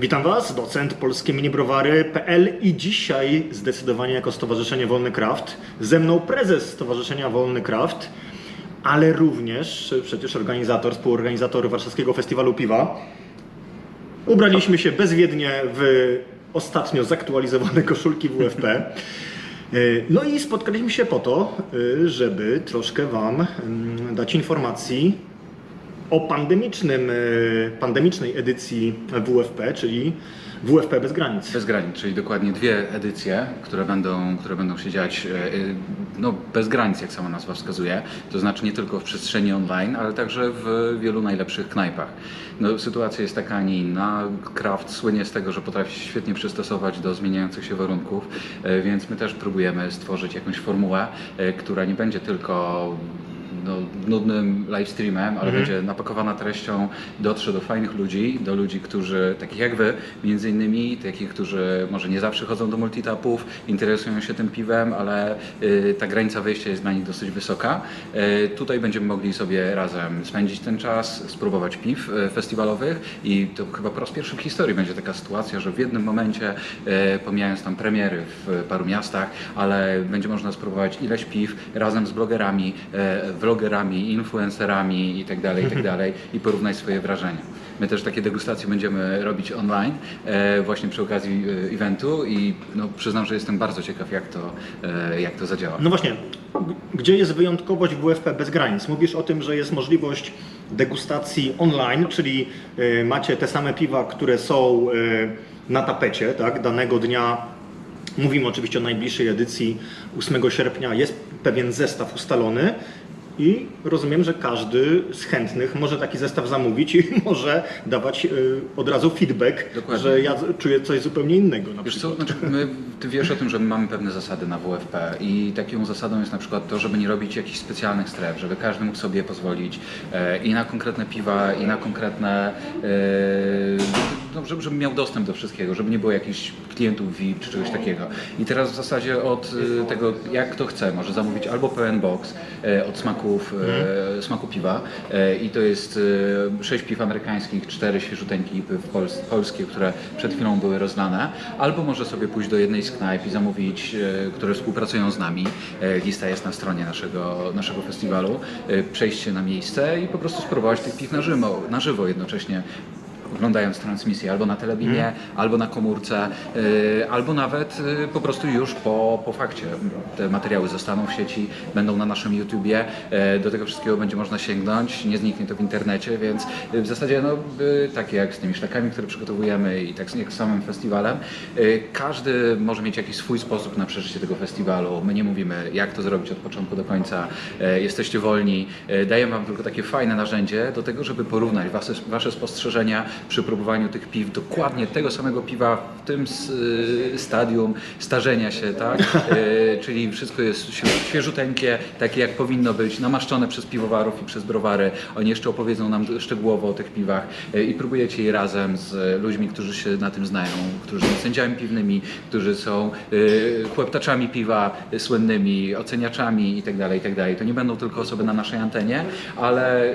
Witam Was, docent polskie minibrowary.pl i dzisiaj zdecydowanie jako Stowarzyszenie Wolny Kraft, ze mną prezes Stowarzyszenia Wolny Kraft, ale również przecież organizator, współorganizator Warszawskiego Festiwalu Piwa. Ubraliśmy się bezwiednie w ostatnio zaktualizowane koszulki WFP. Y, No i spotkaliśmy się po to, y, żeby troszkę Wam mm, dać informacji o pandemicznym, y, pandemicznej edycji WFP, czyli WFP bez granic. Bez granic, czyli dokładnie dwie edycje, które będą, które będą się dziać e, e, no, bez granic, jak sama nazwa wskazuje. To znaczy nie tylko w przestrzeni online, ale także w wielu najlepszych knajpach. No, sytuacja jest taka, a nie inna. Kraft słynie z tego, że potrafi się świetnie przystosować do zmieniających się warunków, e, więc my też próbujemy stworzyć jakąś formułę, e, która nie będzie tylko no, nudnym live streamem, ale będzie napakowana treścią, dotrze do fajnych ludzi, do ludzi, którzy, takich jak wy, między innymi, takich, którzy może nie zawsze chodzą do multitapów, interesują się tym piwem, ale y, ta granica wejścia jest dla nich dosyć wysoka. Y, tutaj będziemy mogli sobie razem spędzić ten czas, spróbować piw y, festiwalowych i to chyba po raz pierwszy w historii będzie taka sytuacja, że w jednym momencie, y, pomijając tam premiery w paru miastach, ale będzie można spróbować ileś piw razem z blogerami, e, vlogerami, influencerami itd., itd. i porównać swoje wrażenia. My też takie degustacje będziemy robić online e, właśnie przy okazji e, eventu i no, przyznam, że jestem bardzo ciekaw jak to, e, jak to zadziała. No właśnie, gdzie jest wyjątkowość WFP bez granic? Mówisz o tym, że jest możliwość degustacji online, czyli macie te same piwa, które są na tapecie tak, danego dnia. Mówimy oczywiście o najbliższej edycji 8 sierpnia. Jest pewien zestaw ustalony. I rozumiem, że każdy z chętnych może taki zestaw zamówić i może dawać y, od razu feedback, Dokładnie. że ja czuję coś zupełnie innego. Na Wiesz przykład. co, znaczy my, ty wiesz o tym, że my mamy pewne zasady na WFP i taką zasadą jest na przykład to, żeby nie robić jakichś specjalnych stref, żeby każdy mógł sobie pozwolić e, i na konkretne piwa, i na konkretne, e, no, żeby, żeby miał dostęp do wszystkiego, żeby nie było jakichś klientów VIP czy czegoś takiego. I teraz w zasadzie od e, tego, jak kto chce, może zamówić albo pełen box od smaków, e, smaku piwa i to jest e, sześć piw amerykańskich, cztery świeżuteńkie piw pols- polskie, które przed chwilą były rozlane, albo może sobie pójść do jednej z knajp i zamówić, e, które współpracują z nami. E, Lista jest na stronie naszego, naszego festiwalu. E, Przejść się na miejsce i po prostu spróbować tych piw na żywo, na żywo jednocześnie oglądając transmisję albo na telebinie, albo na komórce, y, albo nawet y, po prostu już po, po fakcie. Te materiały zostaną w sieci, będą na naszym YouTubie, y, do tego wszystkiego będzie można sięgnąć, nie zniknie to w internecie, więc w zasadzie no, takie jak z tymi szlakami, które przygotowujemy i tak jak z samym festiwalem, każdy może mieć jakiś swój sposób na przeżycie tego festiwalu. My nie mówimy jak to zrobić od początku do końca, jesteście wolni, dajemy Wam tylko takie fajne narzędzie do tego, żeby porównać wasze, wasze spostrzeżenia przy próbowaniu tych piw, dokładnie tego samego piwa w tym y, stadium starzenia się, tak? Y, Czyli wszystko jest świe- świeżuteńkie, takie jak powinno być, namaszczone przez piwowarów i przez browary. Oni jeszcze opowiedzą nam szczegółowo o tych piwach y, i próbujecie je razem z ludźmi, którzy się na tym znają, którzy są sędziami piwnymi, którzy są chłeptaczami piwa słynnymi, oceniaczami itd., itd. To nie będą tylko osoby na naszej antenie, ale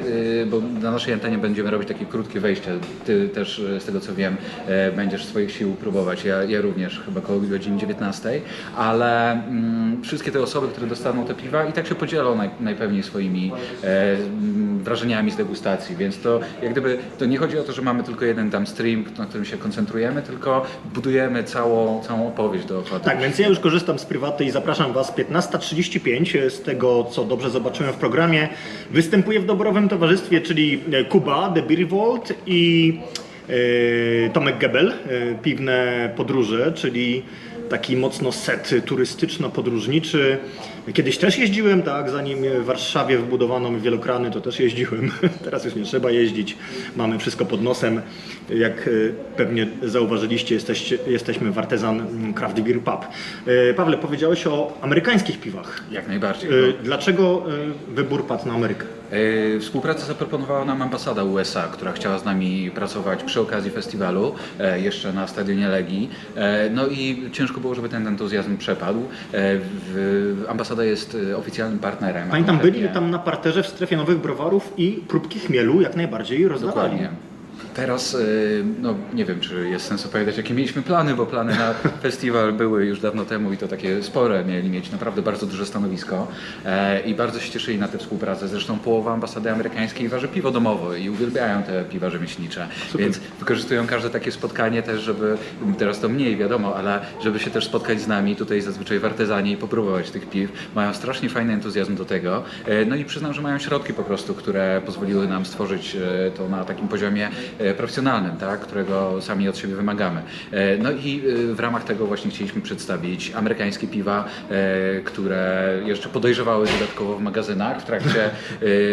bo na naszej antenie będziemy robić takie krótkie wejścia. Ty też y, z tego co wiem e, będziesz swoich sił próbować. Ja, ja również chyba koło godziny 19, ale mm, wszystkie te osoby, które dostaną te piwa i tak się podzielą naj, najpewniej swoimi e, mm, wrażeniami z degustacji, więc to jak gdyby to nie chodzi o to, że mamy tylko jeden tam stream, na którym się koncentrujemy, tylko budujemy całą, całą opowieść dookoła. Tak, więc ja już korzystam z prywaty i zapraszam Was 15.35 z tego, co dobrze zobaczyłem w programie. Występuję w doborowym towarzystwie, czyli e, Kuba, The Beer Vault i e, Tomek Gebel, e, Piwne Podróże, czyli taki mocno set turystyczno-podróżniczy. Kiedyś też jeździłem, tak, zanim w Warszawie wybudowano mi wielokrany, to też jeździłem. Teraz już nie trzeba jeździć, mamy wszystko pod nosem. Jak e, pewnie zauważyliście, jesteśmy w Artezan Craft Beer Pub. E, Pawle, powiedziałeś o amerykańskich piwach. Jak najbardziej. E, Dlaczego e, wybór padł na Amerykę? E, Współpracę zaproponowała nam ambasada USA, która chciała z nami pracować przy okazji festiwalu, e, jeszcze na stadionie Legii. E, No i ciężko było, żeby ten entuzjazm przepadł. Ambasada jest oficjalnym partnerem. Pani tam byli tam na parterze w strefie nowych browarów i próbki chmielu jak najbardziej rozdawali. Dokładnie. Teraz, y, no nie wiem, czy jest sens opowiadać, jakie mieliśmy plany, bo plany na festiwal były już dawno temu i to takie spore. Mieli mieć naprawdę bardzo duże stanowisko e, i bardzo się cieszyli na tę współpracę. Zresztą połowa ambasady amerykańskiej waży piwo domowe i uwielbiają te piwa rzemieślnicze, więc wykorzystują każde takie spotkanie też, żeby, teraz to mniej wiadomo, ale żeby się też spotkać z nami tutaj zazwyczaj w artezanie i popróbować tych piw. Mają strasznie fajny entuzjazm do tego. E, No i przyznam, że mają środki po prostu, które pozwoliły nam stworzyć e, to na takim poziomie profesjonalnym, tak, którego sami od siebie wymagamy. E, No i e, w ramach tego właśnie chcieliśmy przedstawić amerykańskie piwa, e, które jeszcze podejrzewały dodatkowo w magazynach w trakcie, e,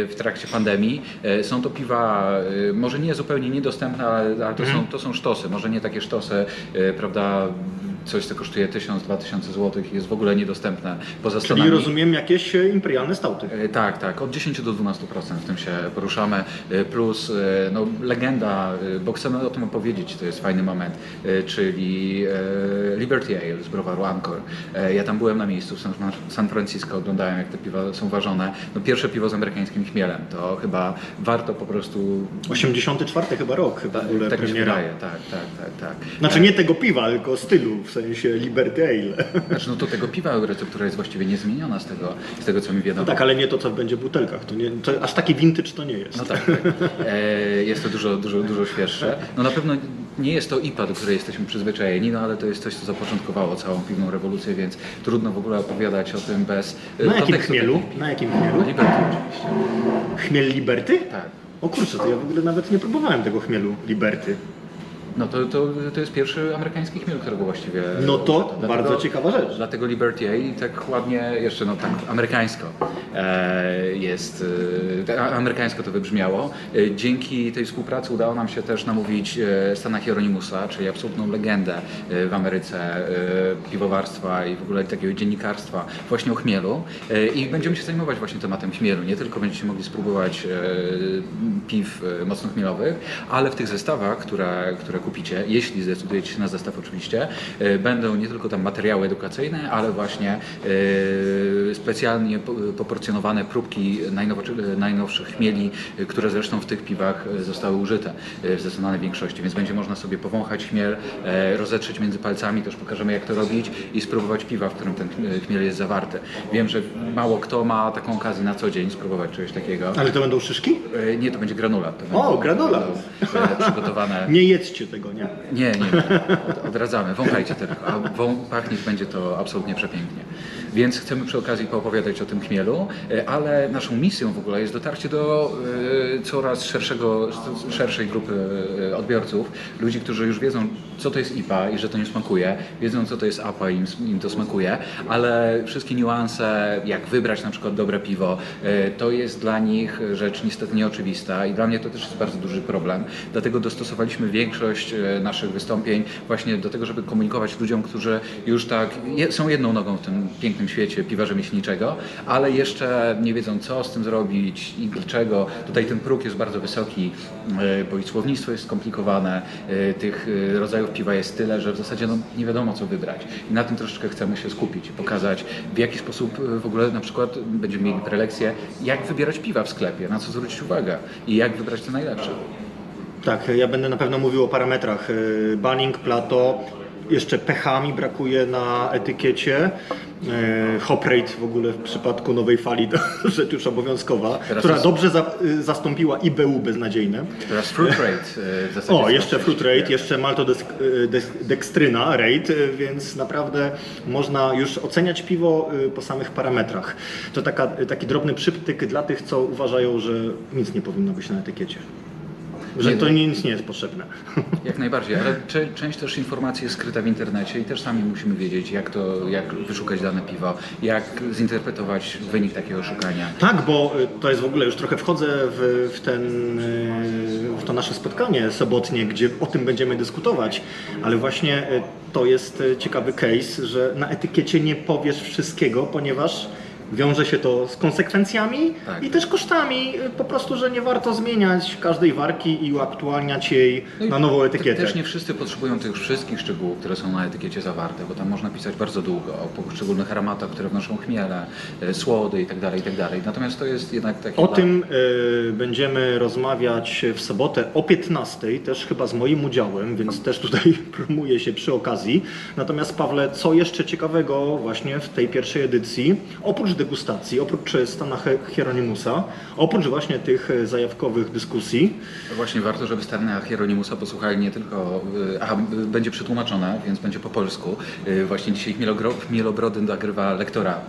w trakcie pandemii. E, Są to piwa e, może nie zupełnie niedostępne, ale, to, są, to są sztosy, może nie takie sztosy, e, prawda, coś co kosztuje 1000-2000 zł jest w ogóle niedostępne poza Czyli rozumiem jakieś e, imperialne stauty. E, Tak, tak, od 10 do 12% w tym się poruszamy, E, plus no, legenda, bo chcemy o tym opowiedzieć, to jest fajny moment, czyli Liberty Ale z browaru Anchor. Ja tam byłem na miejscu w San, Francisco, oglądałem jak te piwa są ważone. No, pierwsze piwo z amerykańskim chmielem, to chyba warto po prostu... 84 chyba rok chyba w ogóle tak mi się premiera. wydaje, tak, tak, tak, tak. Znaczy nie tego piwa, tylko stylu, w sensie Liberty Ale. Znaczy, no to tego piwa receptura jest właściwie niezmieniona z tego, z tego co mi No wiadomo. tak, ale nie to, co będzie w butelkach. To nie, to aż taki vintage to nie jest. No tak, tak. E, jest to dużo, dużo, dużo świeższe. No na pewno nie jest to IPA, do której jesteśmy przyzwyczajeni, no ale to jest coś, co zapoczątkowało całą piwną rewolucję, więc trudno w ogóle opowiadać o tym bez e, Na jakim chmielu? Na jakim No, chmielu? Liberty oczywiście. Chmiel Liberty? Tak. O kurczę, to ja w ogóle nawet nie próbowałem tego chmielu Liberty. No to, to, to jest pierwszy amerykański chmiel, którego właściwie... No to użyto. bardzo ciekawa rzecz. Dlatego Liberty Ale i tak ładnie, jeszcze no tak amerykańsko e, jest, e, amerykańsko to wybrzmiało. E, dzięki tej współpracy udało nam się też namówić e, Stana Hieronimusa, czyli absolutną legendę e, w Ameryce e, piwowarstwa i w ogóle takiego dziennikarstwa właśnie o chmielu E, i będziemy się zajmować właśnie tematem chmielu. Nie tylko będziecie mogli spróbować e, piw e, mocno chmielowych, ale w tych zestawach, które, które kupicie, jeśli zdecydujecie się na zestaw oczywiście, e, będą nie tylko tam materiały edukacyjne, ale właśnie e, specjalnie po- poporcjonowane próbki najnowszych chmieli, e, które zresztą w tych piwach zostały użyte w zdecydowanej większości, więc będzie można sobie powąchać chmiel, rozetrzeć między palcami, też pokażemy jak to robić i spróbować piwa, w którym ten chmiel- jest zawarty. Wiem, że mało kto ma taką okazję na co dzień spróbować czegoś takiego. Ale to będą szyszki? Nie, to będzie granulat. To O, granulat. Przygotowane. Nie jedzcie tego, nie. Nie, nie, od, odradzamy. Wąchajcie tylko, a wą, pachnieć będzie to absolutnie przepięknie. Więc chcemy przy okazji poopowiadać o tym chmielu, e, ale naszą misją w ogóle jest dotarcie do e, coraz szerszego, szerszej grupy e, odbiorców, ludzi, którzy już wiedzą, co to jest IPA i że to nie smakuje, wiedzą, co to jest APA i im, to smakuje, ale wszystkie niuanse, jak wybrać na przykład dobre piwo, to jest dla nich rzecz niestety nieoczywista i dla mnie to też jest bardzo duży problem. Dlatego dostosowaliśmy większość naszych wystąpień właśnie do tego, żeby komunikować ludziom, którzy już tak są jedną nogą w tym pięknym świecie piwa rzemieślniczego, ale jeszcze nie wiedzą co z tym zrobić i dlaczego. Tutaj ten próg jest bardzo wysoki, e, bo i słownictwo jest skomplikowane, e, tych e, rodzajów piwa jest tyle, że w zasadzie no, nie wiadomo co wybrać. I na tym troszeczkę chcemy się skupić i pokazać w jaki sposób w ogóle na przykład będziemy mieli prelekcje, jak wybierać piwa w sklepie, na co zwrócić uwagę i jak wybrać te najlepsze. Tak, ja będę na pewno mówił o parametrach. Banning, plato, jeszcze pH mi brakuje na etykiecie. Y, Hop rate w ogóle w przypadku nowej fali to rzecz już obowiązkowa, Teraz która jest- dobrze za, y, zastąpiła IBU beznadziejne. Teraz fruit rate e, w zasadzie. O, jeszcze fruit rate, jeszcze maltodekstryna rate, y, więc naprawdę można już oceniać piwo y, po samych parametrach. To taka, taki drobny przyptyk dla tych, co uważają, że nic nie powinno być na etykiecie. Że to nic nie jest potrzebne. Jak najbardziej, ale część też informacji jest skryta w internecie i też sami musimy wiedzieć, jak to, jak wyszukać dane piwo, jak zinterpretować wynik takiego szukania. Tak, bo y, to jest w ogóle, już trochę wchodzę w, w, ten, y, w to nasze spotkanie sobotnie, gdzie o tym będziemy dyskutować, ale właśnie y, to jest ciekawy case, że na etykiecie nie powiesz wszystkiego, ponieważ wiąże się to z konsekwencjami Tak. i też kosztami. Po prostu, że nie warto zmieniać każdej warki i uaktualniać jej No na nową etykietę. Też nie wszyscy potrzebują tych wszystkich szczegółów, które są na etykiecie zawarte, bo tam można pisać bardzo długo o poszczególnych aromatach, które wnoszą chmiele, e, słody itd., itd. Natomiast to jest jednak takie... O dla- tym y, będziemy rozmawiać w sobotę o 15, też chyba z moim udziałem, więc też tutaj promuję się przy okazji. Natomiast Pawle, co jeszcze ciekawego właśnie w tej pierwszej edycji, oprócz degustacji, oprócz Stana He- Hieronymusa, oprócz właśnie tych e, zajawkowych dyskusji, Właśnie warto, żeby Stana Hieronimusa posłuchali nie tylko, y, a y, będzie przetłumaczone, więc będzie po polsku. Właśnie dzisiaj Chmielobrody nagrywa lektora,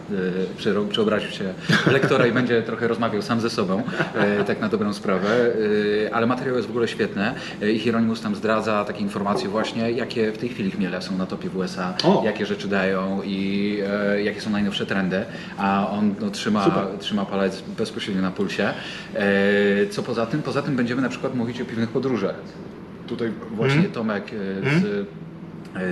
przeobraził się lektora i będzie trochę rozmawiał sam ze sobą, tak na dobrą sprawę. Ale materiał jest w ogóle świetny i Hieronimus tam zdradza takie informacje właśnie, jakie w tej chwili chmiele są na topie w USA, O! jakie rzeczy dają i e, jakie są najnowsze trendy, a on no, trzyma, Super. trzyma palec bezpośrednio na pulsie. E, co poza tym? Poza tym będziemy na przykład mówić o piwnych podróżach. Tutaj właśnie Mhm. Tomek e, z, e,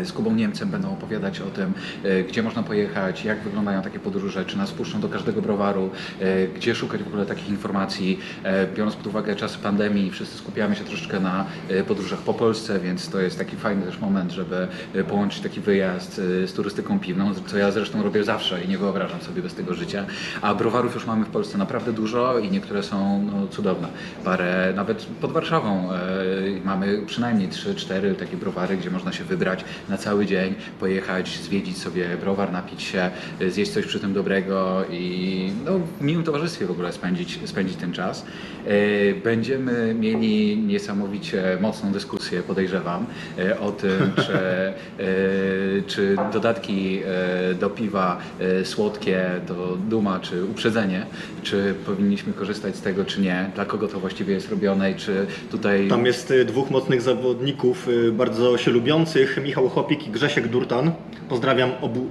z Kubą Niemcem będą opowiadać o tym, e, gdzie można pojechać, jak wyglądają takie podróże, czy nas puszczą do każdego browaru, e, gdzie szukać w ogóle takich informacji. E, Biorąc pod uwagę czasy pandemii, wszyscy skupiamy się troszeczkę na e, podróżach po Polsce, więc to jest taki fajny też moment, żeby e, połączyć taki wyjazd e, z turystyką piwną, co ja zresztą robię zawsze i nie wyobrażam sobie bez tego życia. A browarów już mamy w Polsce naprawdę dużo i niektóre są no, cudowne. Parę, nawet pod Warszawą e, mamy przynajmniej 3-4 takie browary, gdzie można się wybrać na cały dzień, pojechać, zwiedzić sobie browar, napić się, e, zjeść coś przy tym dobrego i no, w miłym towarzystwie w ogóle spędzić, spędzić ten czas. E, Będziemy mieli niesamowicie mocną dyskusję, podejrzewam, e, o tym, czy, czy dodatki do piwa słodkie, do duma, czy uprzedzenie, czy powinniśmy korzystać z tego, czy nie, dla kogo to właściwie jest robione i czy tutaj... tam jest y, dwóch mocnych zawodników, y, bardzo się lubiących, Michał Chopik i Grzesiek Durtan. Pozdrawiam obu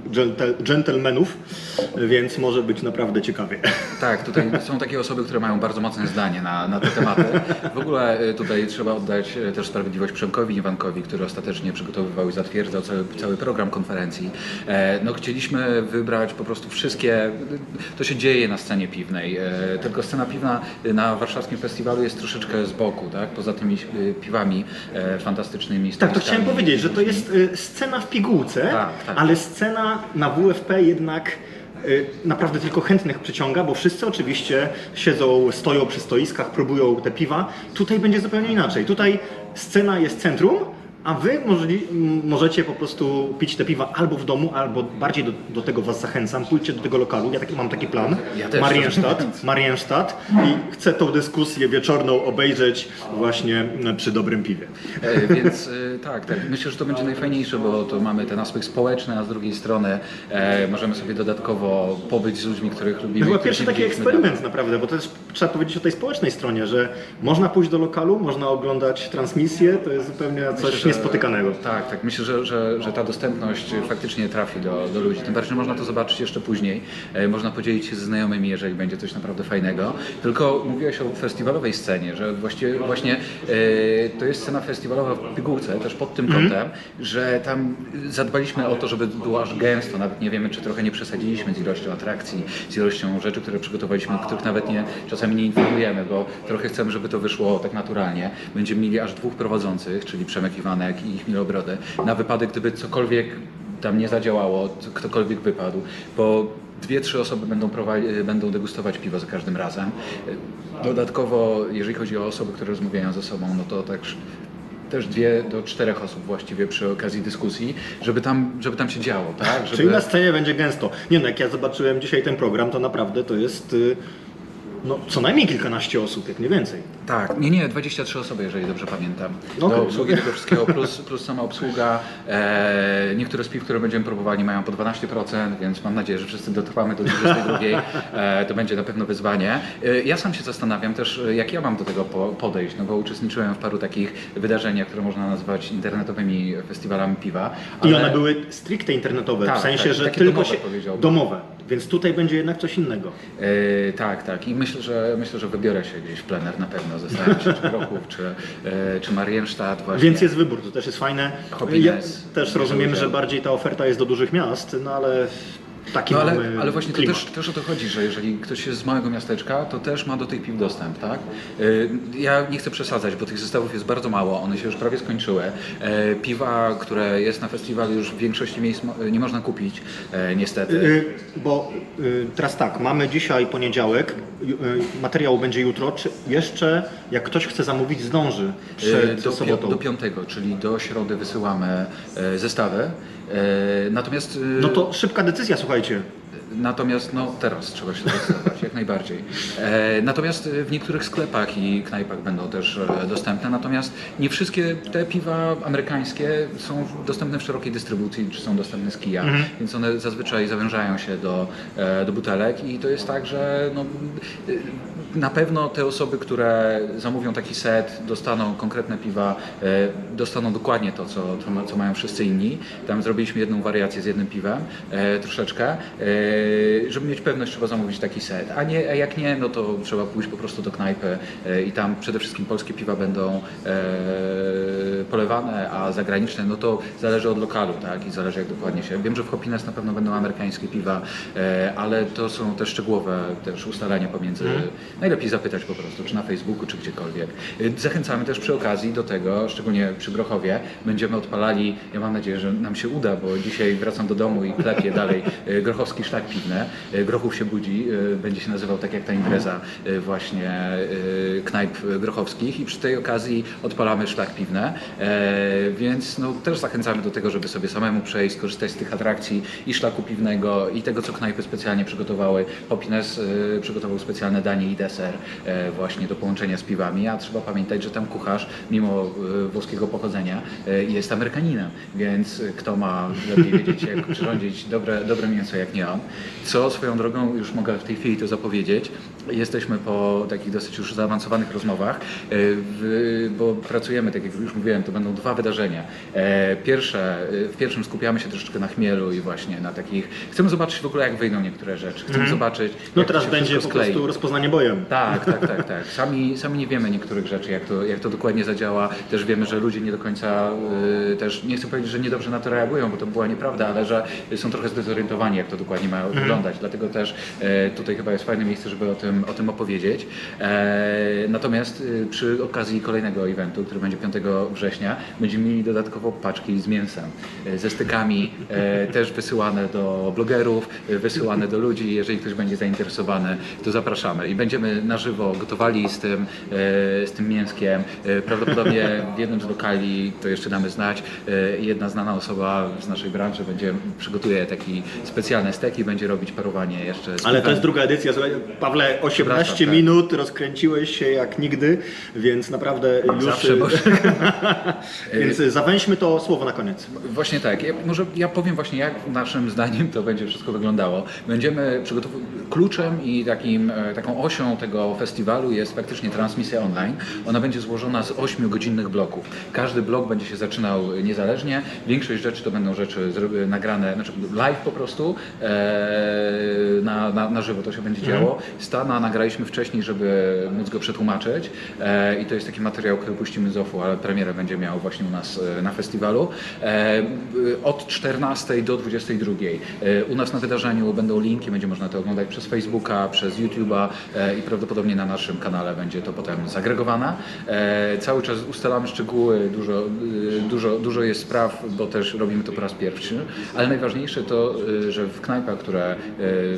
y, więc może być naprawdę ciekawie. Tak, tutaj są takie osoby, które mają bardzo mocne zdanie na, na te tematy. W ogóle e, tutaj trzeba oddać e, też sprawiedliwość Przemkowi Iwankowi, który ostatecznie przygotowywał i zatwierdzał cały, cały program konferencji. E, No, chcieliśmy wybrać po prostu wszystkie, to się dzieje na scenie piwnej, tylko scena piwna na warszawskim festiwalu jest troszeczkę z boku, tak? poza tymi piwami fantastycznymi. Tak, to chciałem powiedzieć, że to jest scena w pigułce, Tak, tak. ale scena na WFP jednak y, naprawdę tylko chętnych przyciąga, bo wszyscy oczywiście siedzą, stoją przy stoiskach, próbują te piwa. Tutaj będzie zupełnie inaczej. Tutaj scena jest centrum, a wy możli, możecie po prostu pić te piwa albo w domu, albo bardziej do, do tego was zachęcam. Pójdźcie do tego lokalu, ja taki, mam taki plan. Ja też. Marienstadt, Marienstadt i chcę tą dyskusję wieczorną obejrzeć właśnie przy dobrym piwie. E, Więc e, tak, tak, myślę, że to będzie najfajniejsze, bo to mamy ten aspekt społeczny, a z drugiej strony e, możemy sobie dodatkowo pobyć z ludźmi, których lubimy. To których pierwszy taki eksperyment naprawdę, bo to też trzeba powiedzieć o tej społecznej stronie, że można pójść do lokalu, można oglądać transmisję, to jest zupełnie coś Myślę, że- niespotykanego. Tak, tak. Myślę, że, że, że ta dostępność faktycznie trafi do, do ludzi. Tym bardziej, że można to zobaczyć jeszcze później. E, Można podzielić się ze znajomymi, jeżeli będzie coś naprawdę fajnego. Tylko mówiłeś o festiwalowej scenie, że właściwie właśnie e, to jest scena festiwalowa w pigułce, też pod tym Mhm. kątem, że tam zadbaliśmy o to, żeby było aż gęsto. Nawet nie wiemy, czy trochę nie przesadziliśmy z ilością atrakcji, z ilością rzeczy, które przygotowaliśmy, których nawet nie, czasami nie informujemy, bo trochę chcemy, żeby to wyszło tak naturalnie. Będziemy mieli aż dwóch prowadzących, czyli Przemek Iwanek i Chmielobrody, na wypadek, gdyby cokolwiek tam nie zadziałało, ktokolwiek wypadł, bo dwie, trzy osoby będą, prowadzi- będą degustować piwo za każdym razem. Dodatkowo, jeżeli chodzi o osoby, które rozmawiają ze sobą, no to tak też dwie do czterech osób właściwie przy okazji dyskusji, żeby tam, żeby tam się działo, tak? Żeby... Czyli na scenie będzie gęsto. Nie no, jak ja zobaczyłem dzisiaj ten program, to naprawdę to jest y, no, co najmniej kilkanaście osób, jak nie więcej. Tak, nie, nie, 23 osoby, jeżeli dobrze pamiętam. No Do okej. obsługi tego wszystkiego, plus, plus sama obsługa. E, niektóre z piw, które będziemy próbowali, mają po 12%, więc mam nadzieję, że wszyscy dotrwamy do 22. E, to będzie na pewno wyzwanie. E, ja sam się zastanawiam też, jak ja mam do tego po, podejść, no bo uczestniczyłem w paru takich wydarzeniach, które można nazwać internetowymi festiwalami piwa. I ale- one były stricte internetowe, Tak, w sensie, tak, że tylko domowe, się domowe. Więc tutaj będzie jednak coś innego. E, tak, tak. I myślę, że myślę, że wybiorę się gdzieś w plener na pewno. Zastanawiam się, czy Kroków, czy, e, czy Marienstadt właśnie. Więc jest wybór, to też jest fajne. Hopines. Ja też rozumiem, że bardziej ta oferta jest do dużych miast, no ale Taki No ale, mamy ale właśnie to też, też o to chodzi, że jeżeli ktoś jest z małego miasteczka, to też ma do tych piw dostęp, tak? Y, Ja nie chcę przesadzać, bo tych zestawów jest bardzo mało, one się już prawie skończyły. E, Piwa, które jest na festiwalu już w większości miejsc nie można kupić, e, niestety. Y, Bo y, teraz tak, mamy dzisiaj poniedziałek, materiał będzie jutro. Czy jeszcze, jak ktoś chce zamówić, zdąży przed do, sobotą? do piątego, czyli do środy wysyłamy e, zestawy. Natomiast No to szybka decyzja, słuchajcie. Natomiast no teraz trzeba się jak najbardziej. E, natomiast e, w niektórych sklepach i knajpach będą też e, dostępne, natomiast nie wszystkie te piwa amerykańskie są dostępne w szerokiej dystrybucji, czy są dostępne z kija, więc one zazwyczaj zawężają się do, e, do butelek i to jest tak, że no, e, na pewno te osoby, które zamówią taki set, dostaną konkretne piwa, e, dostaną dokładnie to, co, co, ma, co mają wszyscy inni. Tam zrobiliśmy jedną wariację z jednym piwem, e, troszeczkę. E, żeby mieć pewność, trzeba zamówić taki set. A, nie, a jak nie, no to trzeba pójść po prostu do knajpy i tam przede wszystkim polskie piwa będą polewane, a zagraniczne, no to zależy od lokalu, tak? I zależy jak dokładnie się. Wiem, że w Hopines na pewno będą amerykańskie piwa, ale to są też szczegółowe też ustalenia pomiędzy. Najlepiej zapytać po prostu, czy na Facebooku, czy gdziekolwiek. E, Zachęcamy też przy okazji do tego, szczególnie przy Grochowie, będziemy odpalali, ja mam nadzieję, że nam się uda, bo dzisiaj wracam do domu i klepię dalej e, grochowski szlak piwny. E, Grochów się budzi, będzie się nazywał tak jak ta impreza właśnie knajp grochowskich i przy tej okazji odpalamy szlak piwny, E, więc no, też zachęcamy do tego, żeby sobie samemu przejść, skorzystać z tych atrakcji i szlaku piwnego i tego, co knajpy specjalnie przygotowały. Hopines e, przygotował specjalne danie i deser e, właśnie do połączenia z piwami, a trzeba pamiętać, że tam kucharz, mimo e, włoskiego pochodzenia, e, jest Amerykaninem, więc kto ma lepiej wiedzieć, jak przyrządzić dobre, dobre mięso, jak nie on. Co swoją drogą, już mogę w tej chwili to zapowiedzieć, jesteśmy po takich dosyć już zaawansowanych rozmowach, e, bo pracujemy, tak jak już mówiłem, to będą dwa wydarzenia. E, Pierwsze, e, w pierwszym skupiamy się troszeczkę na chmielu i właśnie na takich, chcemy zobaczyć w ogóle jak wyjdą niektóre rzeczy, chcemy zobaczyć No teraz będzie po prostu rozpoznanie bojem. Tak, tak, tak, tak. Sami, sami nie wiemy niektórych rzeczy, jak to, jak to dokładnie zadziała. Też wiemy, że ludzie nie do końca, y, też nie chcę powiedzieć, że niedobrze na to reagują, bo to była nieprawda, ale że są trochę zdezorientowani, jak to dokładnie ma wyglądać. Dlatego też tutaj chyba jest fajne miejsce, żeby o tym, o tym opowiedzieć. E, natomiast y, przy okazji kolejnego eventu, który będzie 5 września, będziemy mieli dodatkowo paczki z mięsem, e, ze stykami, e, też wysyłane do blogerów, e, wysyłane do ludzi. Jeżeli ktoś będzie zainteresowany, to zapraszamy. I będziemy na żywo gotowali z tym, e, z tym mięskiem. E, Prawdopodobnie w jednym z lokali, to jeszcze damy znać, e, jedna znana osoba z naszej branży będzie, przygotuje taki specjalny stek i będzie robić parowanie jeszcze z Ale to jest druga edycja. Pawle, 18 Przepraszam, tak. minut, rozkręciłeś się jak nigdy, więc naprawdę już... Zawsze może. Więc zawęźmy to słowo na koniec. Właśnie tak. Ja, może ja powiem właśnie, jak naszym zdaniem to będzie wszystko wyglądało. Będziemy przygotowywać kluczem i takim, e, taką osią tego festiwalu jest faktycznie transmisja online. Ona będzie złożona z 8-godzinnych bloków. Każdy blok będzie się zaczynał niezależnie. Większość rzeczy to będą rzeczy nagrane, znaczy live po prostu, e, na, na, na żywo to się będzie działo. Stana nagraliśmy wcześniej, żeby móc go przetłumaczyć e, i to jest taki materiał, który puścimy z OFU, ale premierę będzie miał właśnie u nas e, na festiwalu. E, od 14 do 22. E, u nas na wydarzeniu będą linki, będzie można to oglądać przez Facebooka, przez YouTube'a i prawdopodobnie na naszym kanale będzie to potem zagregowane. Cały czas ustalamy szczegóły, dużo, dużo, dużo jest spraw, bo też robimy to po raz pierwszy, ale najważniejsze to, że w knajpach, które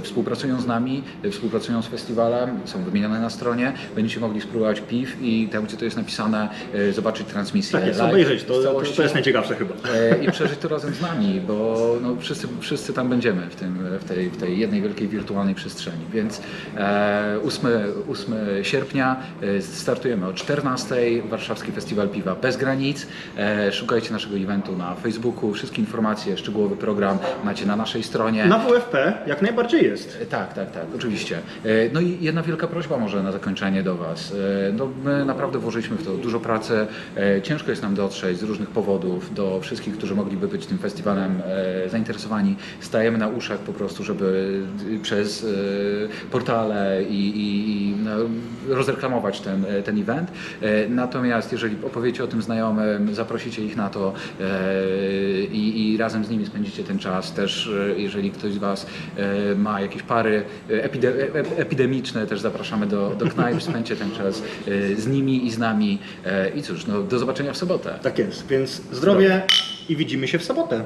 współpracują z nami, współpracują z festiwalem, są wymienione na stronie, będziecie mogli spróbować piw i tam, gdzie to jest napisane, y, zobaczyć transmisję Tak jest, live obejrzeć, to, całości. to jest najciekawsze chyba. E, i przeżyć to razem z nami, bo no, wszyscy, wszyscy tam będziemy w, tym, w, tej, w tej jednej wielkiej wirtualnej przestrzeni. Więc e, 8, 8 sierpnia e, startujemy o 14 Warszawski Festiwal Piwa bez granic. E, szukajcie naszego eventu na Facebooku. Wszystkie informacje, szczegółowy program macie na naszej stronie. Na WFP jak najbardziej jest. E, Tak, tak, tak, oczywiście. E, No i jedna wielka prośba może na zakończenie do Was. E, No my naprawdę włożyliśmy w to dużo pracy. E, Ciężko jest nam dotrzeć z różnych powodów do wszystkich, którzy mogliby być tym festiwalem e, zainteresowani. Stajemy na uszach po prostu, żeby przez portale i, i, i no, rozreklamować ten, ten event. Natomiast jeżeli opowiecie o tym znajomym, zaprosicie ich na to i, i razem z nimi spędzicie ten czas, też jeżeli ktoś z Was ma jakieś pary e, też zapraszamy do, do knajp, spędźcie ten czas e, z nimi i z nami. E, I cóż, no, do zobaczenia w sobotę. Tak jest, więc zdrowie i widzimy się w sobotę.